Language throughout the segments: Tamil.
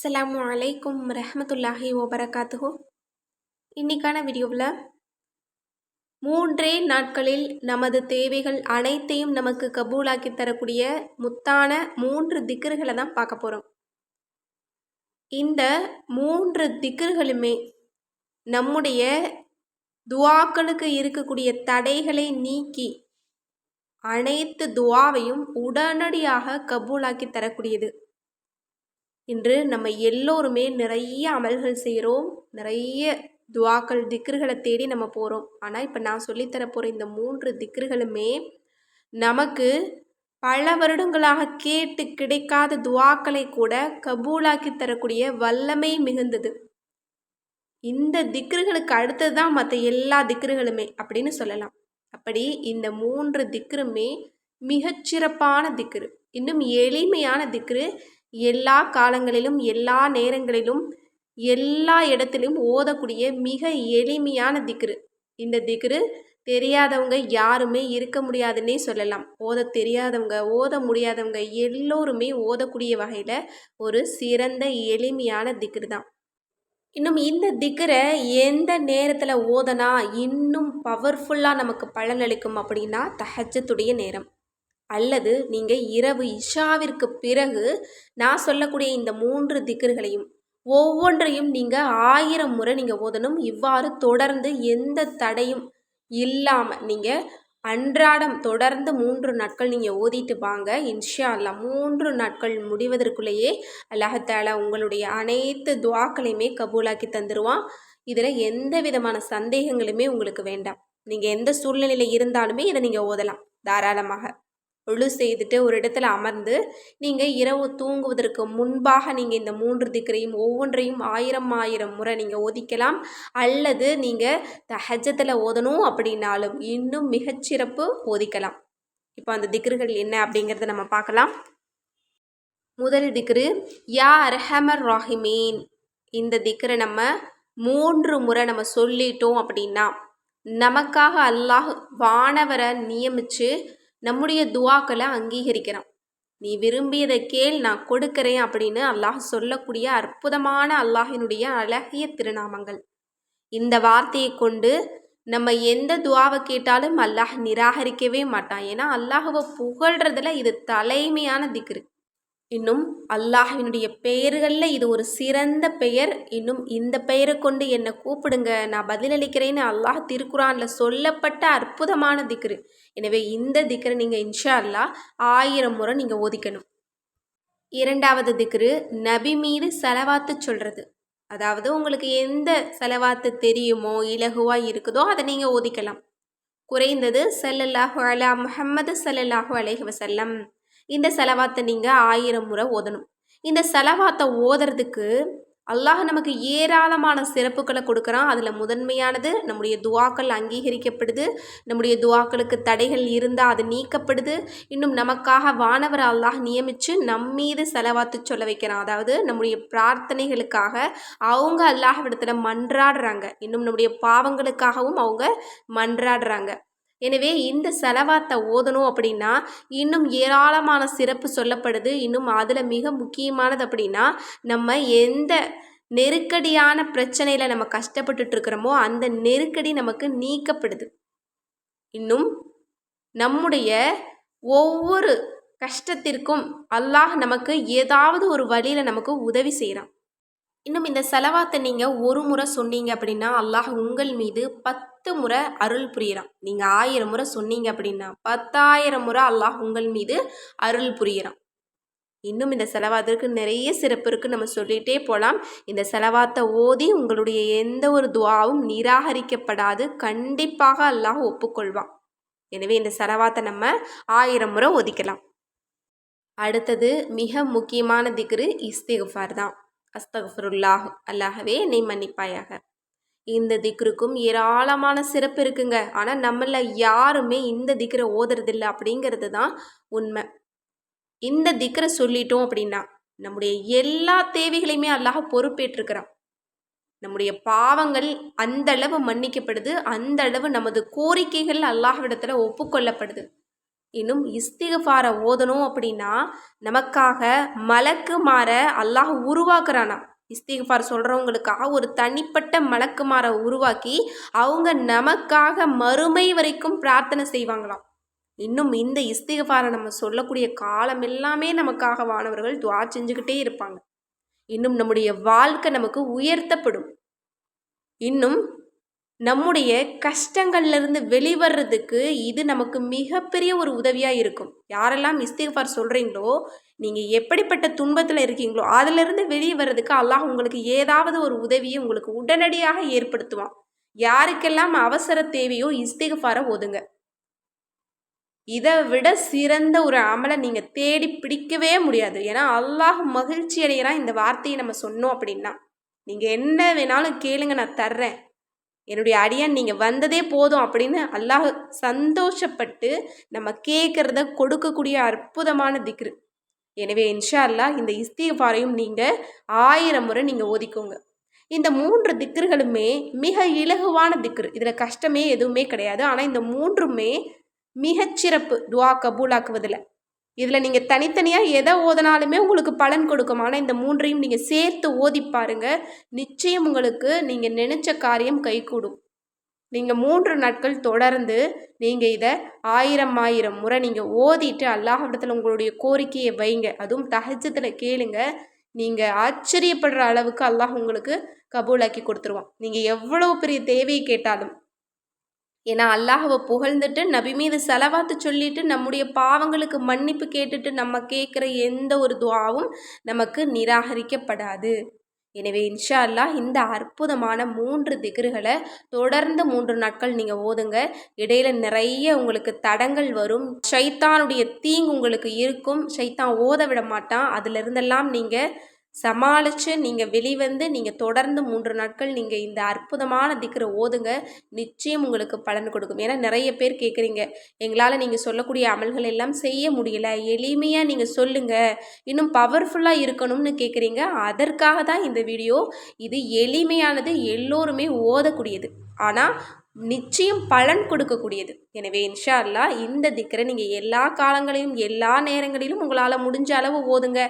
அஸ்லாம் அலைக்கும் ரஹமத்துல்லாஹி ஓபரகாத்துஹோ இன்னைக்கான வீடியோவில் மூன்றே நாட்களில் நமது தேவைகள் அனைத்தையும் நமக்கு கபூலாக்கி தரக்கூடிய முத்தான மூன்று திக்கர்களை தான் பார்க்க போகிறோம் இந்த மூன்று திக்கர்களுமே நம்முடைய துவாக்களுக்கு இருக்கக்கூடிய தடைகளை நீக்கி அனைத்து துவாவையும் உடனடியாக கபூலாக்கி தரக்கூடியது. இன்று நம்ம எல்லோருமே நிறைய அமல்கள் செய்கிறோம் நிறைய துவாக்கள் திக்ருகளை தேடி நம்ம போகிறோம் ஆனால் இப்போ நான் சொல்லித்தர போகிற இந்த மூன்று திக்ருகளுமே நமக்கு பல வருடங்களாக கேட்டு கிடைக்காத துவாக்களை கூட கபூலாக்கி தரக்கூடிய வல்லமை மிகுந்தது. இந்த திக்ருகளுக்கு அடுத்தது தான் மற்ற எல்லா திக்ருகளுமே அப்படின்னு சொல்லலாம். அப்படி இந்த மூன்று திக்ருமே மிகச்சிறப்பான திக்ரு. இன்னும் எளிமையான திக்ரு எல்லா காலங்களிலும் எல்லா நேரங்களிலும் எல்லா இடத்திலும் ஓதக்கூடிய மிக எளிமையான திக்ரு. இந்த திக்ரு தெரியாதவங்க யாருமே இருக்க முடியாதுன்னே சொல்லலாம். ஓத தெரியாதவங்க ஓத முடியாதவங்க எல்லோருமே ஓதக்கூடிய வகையில் ஒரு சிறந்த எளிமையான திக்ரு தான். இன்னும் இந்த திக்கரை எந்த நேரத்தில் ஓதனா இன்னும் பவர்ஃபுல்லாக நமக்கு பலனளிக்கும் அப்படின்னா தஹஜத்துடைய நேரம். அல்லது நீங்கள் இரவு இஷாவிற்கு பிறகு நான் சொல்லக்கூடிய இந்த மூன்று திக்கர்களையும் ஒவ்வொன்றையும் நீங்கள் ஆயிரம் முறை நீங்கள் ஓதணும். இவ்வாறு தொடர்ந்து எந்த தடையும் இல்லாமல் நீங்கள் அன்றாடம் தொடர்ந்து மூன்று நாட்கள் நீங்கள் ஓதிட்டு வாங்க. இன்ஷா அல்லா மூன்று நாட்கள் முடிவதற்குள்ளேயே அல்லாஹால உங்களுடைய அனைத்து துவாக்களையுமே கபூலாக்கி தந்துடுவான் இதில் எந்த விதமான சந்தேகங்களுமே உங்களுக்கு வேண்டாம். நீங்கள் எந்த சூழ்நிலையில் இருந்தாலுமே இதை நீங்கள் ஓதலாம். தாராளமாக. ஒழு செய்துட்டு ஒரு இடத்துல அமர்ந்து நீங்கள் இரவு தூங்குவதற்கு முன்பாக நீங்கள் இந்த மூன்று திக்கரையும் ஒவ்வொன்றையும் ஆயிரம் ஆயிரம் முறை நீங்கள் ஒதிக்கலாம் அல்லது நீங்கள் தஹஜத்தில் ஓதணும் அப்படின்னாலும் இன்னும் மிகச்சிறப்பு ஒதிக்கலாம் இப்போ அந்த திக்ருகள் என்ன அப்படிங்கிறத நம்ம பார்க்கலாம். முதல் திக்ரு யா அர்ஹமர் ராஹிமீன். இந்த திக்ரை நம்ம மூன்று முறை நம்ம சொல்லிட்டோம் அப்படின்னா நமக்காக அல்லாஹ் வானவரை நியமித்து நம்முடைய துவாக்களை அங்கீகரிக்கிறான். நீ விரும்பியதை கேள் நான் கொடுக்கிறேன் அப்படின்னு அல்லாஹ் சொல்லக்கூடிய அற்புதமான அல்லாஹினுடைய அழகிய திருநாமங்கள். இந்த வார்த்தையை கொண்டு நம்ம எந்த துவாவை கேட்டாலும் அல்லாஹ் நிராகரிக்கவே மாட்டான். ஏன்னா அல்லாஹுவை புகழ்றதுல இது தலைமையான திக்ரு. இன்னும் அல்லாஹினுடைய பெயர்களில் இது ஒரு சிறந்த பெயர். இன்னும் இந்த பெயரை கொண்டு என்னை கூப்பிடுங்க நான் பதிலளிக்கிறேன்னு அல்லாஹ் திருக்குறானில் சொல்லப்பட்ட அற்புதமான திக்ரு. எனவே இந்த திக்ரை நீங்கள் இன்ஷா அல்லா ஆயிரம் முறை நீங்கள் ஒதிக்கணும் இரண்டாவது திக்ரு நபி மீது செலவாத்து சொல்கிறது அதாவது உங்களுக்கு எந்த செலவாத்து தெரியுமோ இலகுவாக இருக்குதோ அதை நீங்கள் ஒதிக்கலாம் குறைந்தது சல்லல்லாஹு அலா முஹம்மது சல்லல்லாஹு அலைஹி வசல்லம் இந்த செலவாத்தை நீங்கள் ஆயிரம் முறை ஓதணும். இந்த செலவாத்தை ஓதுறதுக்கு அல்லாஹ் நமக்கு ஏராளமான சிறப்புகளை கொடுக்குறான். அதில் முதன்மையானது நம்முடைய துவாக்கள் அங்கீகரிக்கப்படுது. நம்முடைய துவாக்களுக்கு தடைகள் இருந்தால் அது நீக்கப்படுது. இன்னும் நமக்காக வானவர் அல்லாஹ் நியமித்து நம்மீது செலவாத்து சொல்ல வைக்கிறான். அதாவது நம்முடைய பிரார்த்தனைகளுக்காக அவங்க அல்லாஹ்விடத்தில் மன்றாடுறாங்க. இன்னும் நம்முடைய பாவங்களுக்காகவும் அவங்க மன்றாடுறாங்க. எனவே இந்த செலவாத்தை ஓதணும் அப்படின்னா இன்னும் ஏராளமான சிறப்பு சொல்லப்படுது. இன்னும் அதில் மிக முக்கியமானது அப்படின்னா நம்ம எந்த நெருக்கடியான பிரச்சனையில் நம்ம கஷ்டப்பட்டுட்டு இருக்கிறோமோ அந்த நெருக்கடி நமக்கு நீக்கப்படுது. இன்னும் நம்முடைய ஒவ்வொரு கஷ்டத்திற்கும் அல்லாஹ் நமக்கு ஏதாவது ஒரு வழியில் நமக்கு உதவி செய்கிறான் இன்னும் இந்த செலவாத்தை நீங்கள் ஒரு முறை சொன்னீங்க அப்படின்னா அல்லாஹ் உங்கள் மீது பத்து முறை அருள் புரியிறான். நீங்கள் ஆயிரம் முறை சொன்னீங்க அப்படின்னா பத்தாயிரம் முறை அல்லாஹ் உங்கள் மீது அருள் புரியிறான். இன்னும் இந்த செலவாத்திற்கு நிறைய சிறப்பு இருக்குது நம்ம சொல்லிகிட்டே போகலாம் இந்த செலவாத்தை ஓதி உங்களுடைய எந்த ஒரு துவாவும் நிராகரிக்கப்படாது. கண்டிப்பாக அல்லாஹ் ஒப்புக்கொள்வான். எனவே இந்த செலவாத்தை நம்ம ஆயிரம் முறை ஒதிக்கலாம். அடுத்தது மிக முக்கியமான திக்ரு இஸ்திகுஃபார் தான். அஸ்தகஃபருல்லாஹ் அல்லாஹவே நீ மன்னிப்பாயாக. இந்த திக்ருக்கும் ஏராளமான சிறப்பு இருக்குங்க. ஆனால் நம்மள யாருமே இந்த திக்ரை ஓதுறதில்லை அப்படிங்கிறது தான் உண்மை. இந்த திக்ரை சொல்லிட்டோம் அப்படின்னா நம்முடைய எல்லா தேவைகளையுமே அல்லாஹ் பொறுப்பேற்றுக்கிறான் நம்முடைய பாவங்கள் அந்த அளவு மன்னிக்கப்படுது அந்த அளவு நமது கோரிக்கைகள் அல்லாஹ்விடத்தில் ஒப்புக்கொள்ளப்படுது. இன்னும் இஸ்திகஃபாரை ஓதணும் அப்படின்னா நமக்காக மலக்கு மாற அல்லாஹ் உருவாக்குறானா. இஸ்திகஃபார் சொல்கிறவங்களுக்காக ஒரு தனிப்பட்ட மலக்குமாரை உருவாக்கி அவங்க நமக்காக மறுமை வரைக்கும் பிரார்த்தனை செய்வாங்களாம். இன்னும் இந்த இஸ்திகஃபாரை நம்ம சொல்லக்கூடிய காலம் எல்லாமே நமக்காக வானவர்கள் துவா செஞ்சுக்கிட்டே இருப்பாங்க. இன்னும் நம்முடைய வாழ்க்கை நமக்கு உயர்த்தப்படும். இன்னும் நம்முடைய கஷ்டங்கள்லேருந்து வெளிவர்றதுக்கு இது நமக்கு மிகப்பெரிய ஒரு உதவியாக இருக்கும். யாரெல்லாம் இஸ்திஃபார் சொல்கிறீங்களோ நீங்கள் எப்படிப்பட்ட துன்பத்தில் இருக்கீங்களோ அதிலிருந்து வெளியே வர்றதுக்கு அல்லாஹ் உங்களுக்கு ஏதாவது ஒரு உதவியை உங்களுக்கு உடனடியாக ஏற்படுத்துவான். யாருக்கெல்லாம் அவசர தேவையோ இஸ்திஃபாரை ஒதுங்க. இதை விட சிறந்த ஒரு அமலை நீங்கள் தேடி பிடிக்கவே முடியாது. ஏன்னா அல்லாஹ் மகிழ்ச்சி அடைகிறான் இந்த வார்த்தையை நம்ம சொன்னோம் அப்படின்னா. நீங்கள் என்ன வேணாலும் கேளுங்க நான் தர்றேன். என்னுடைய அடியான் நீங்கள் வந்ததே போதும் அப்படின்னு அல்லாஹ் சந்தோஷப்பட்டு நம்ம கேட்குறத கொடுக்கக்கூடிய அற்புதமான திக்ரு. எனவே இன்ஷா அல்லாஹ் இந்த இஸ்திகாரையும் நீங்கள் ஆயிரம் முறை நீங்கள் ஓதிக்கோங்க. இந்த மூன்று திக்ருகளுமே மிக இலகுவான திக்ரு. இதில் கஷ்டமே எதுவுமே கிடையாது. ஆனால் இந்த மூன்றுமே மிகச்சிறப்பு துவா கபூலாக்குவதில். இதில் நீங்கள் தனித்தனியாக எதை ஓதினாலுமே உங்களுக்கு பலன் கொடுக்கும். ஆனால் இந்த மூன்றையும் நீங்கள் சேர்த்து ஓதி பாருங்க. நிச்சயம் உங்களுக்கு நீங்கள் நினச்ச காரியம் கைகூடும். நீங்கள் மூன்று நாட்கள் தொடர்ந்து நீங்கள் இதை ஆயிரம் ஆயிரம் முறை நீங்கள் ஓதிட்டு அல்லாஹிடத்தில் உங்களுடைய கோரிக்கையை வைங்க. அதுவும் தகஜத்தில் கேளுங்க. நீங்கள் ஆச்சரியப்படுற அளவுக்கு அல்லாஹ் உங்களுக்கு கபூலாக்கி கொடுத்துருவான். நீங்கள் எவ்வளோ பெரிய தேவையை கேட்டாலும். ஏன்னா அல்லாஹவை புகழ்ந்துட்டு நபி மீது செலவாத்து சொல்லிட்டு நம்முடைய பாவங்களுக்கு மன்னிப்பு கேட்டுட்டு நம்ம கேட்குற எந்த ஒரு துவாவும் நமக்கு நிராகரிக்கப்படாது. எனவே இன்ஷா அல்லாஹ் இந்த அற்புதமான மூன்று திகர்களை தொடர்ந்து மூன்று நாட்கள் நீங்கள் ஓதுங்க. இடையில நிறைய உங்களுக்கு தடங்கள் வரும். ஷைத்தானுடைய தீங்கு உங்களுக்கு இருக்கும். ஷைத்தான் ஓத விட மாட்டான். அதுலேருந்தெல்லாம் நீங்கள் சமாளித்து நீங்கள் வெளிவந்து நீங்கள் தொடர்ந்து மூன்று நாட்கள் நீங்கள் இந்த அற்புதமான திக்கரை ஓதுங்க. நிச்சயம் உங்களுக்கு பலன் கொடுக்கும். ஏன்னா நிறைய பேர் கேட்குறீங்க எங்களால் நீங்கள் சொல்லக்கூடிய அமல்கள் எல்லாம் செய்ய முடியல. எளிமையாக நீங்கள் சொல்லுங்கள் இன்னும் பவர்ஃபுல்லாக இருக்கணும்னு கேட்குறீங்க அதற்காக தான் இந்த வீடியோ. இது எளிமையானது எல்லோருமே ஓதக்கூடியது. ஆனால் நிச்சயம் பலன் கொடுக்கக்கூடியது. எனவே இன்ஷா அல்லா இந்த திக்கரை நீங்கள் எல்லா காலங்களிலும் எல்லா நேரங்களிலும் உங்களால் முடிஞ்ச அளவு ஓதுங்க.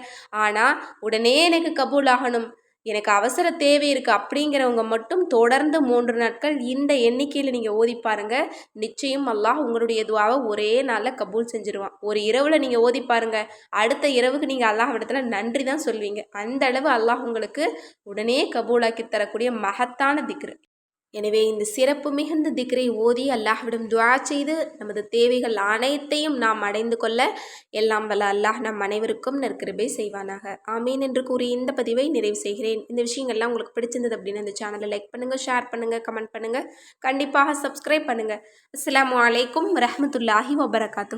ஆனால் உடனே எனக்கு கபூல் ஆகணும். எனக்கு அவசர தேவை இருக்குது அப்படிங்கிறவங்க மட்டும் தொடர்ந்து மூன்று நாட்கள் இந்த எண்ணிக்கையில் நீங்கள் ஓதி பாருங்க. நிச்சயம் அல்லாஹ் உங்களுடைய துவாவை ஒரே நாளில் கபூல் செஞ்சுருவான். ஒரு இரவில் நீங்கள் ஓதி பாருங்க. அடுத்த இரவுக்கு நீங்கள் அல்லாஹ் இடத்துல நன்றி தான் சொல்வீங்க. அந்த அளவு அல்லாஹ் உங்களுக்கு உடனே கபூலாக்கி தரக்கூடிய மகத்தான திக்ரு எனவே இந்த சிறப்பு மிகுந்த திக்ரை ஓதி அல்லாஹ்விடம் துவா செய்து நமது தேவைகள் அனைத்தையும் நாம் அடைந்து கொள்ள எல்லாம் வல்ல அல்லாஹ் நம் அனைவருக்கும் நற்கிருபை செய்வானாக. ஆமீன் என்று கூறி இந்த பதிவை நிறைவு செய்கிறேன். இந்த விஷயங்கள்லாம் உங்களுக்கு பிடிச்சிருந்தது அப்படின்னு அந்த சேனலை லைக் பண்ணுங்கள் ஷேர் பண்ணுங்கள் கமெண்ட் பண்ணுங்கள் கண்டிப்பாக சப்ஸ்கிரைப் பண்ணுங்கள் அஸ்லாம் வலைக்கம் ரஹமத்துல்லாஹி வபரகாத்து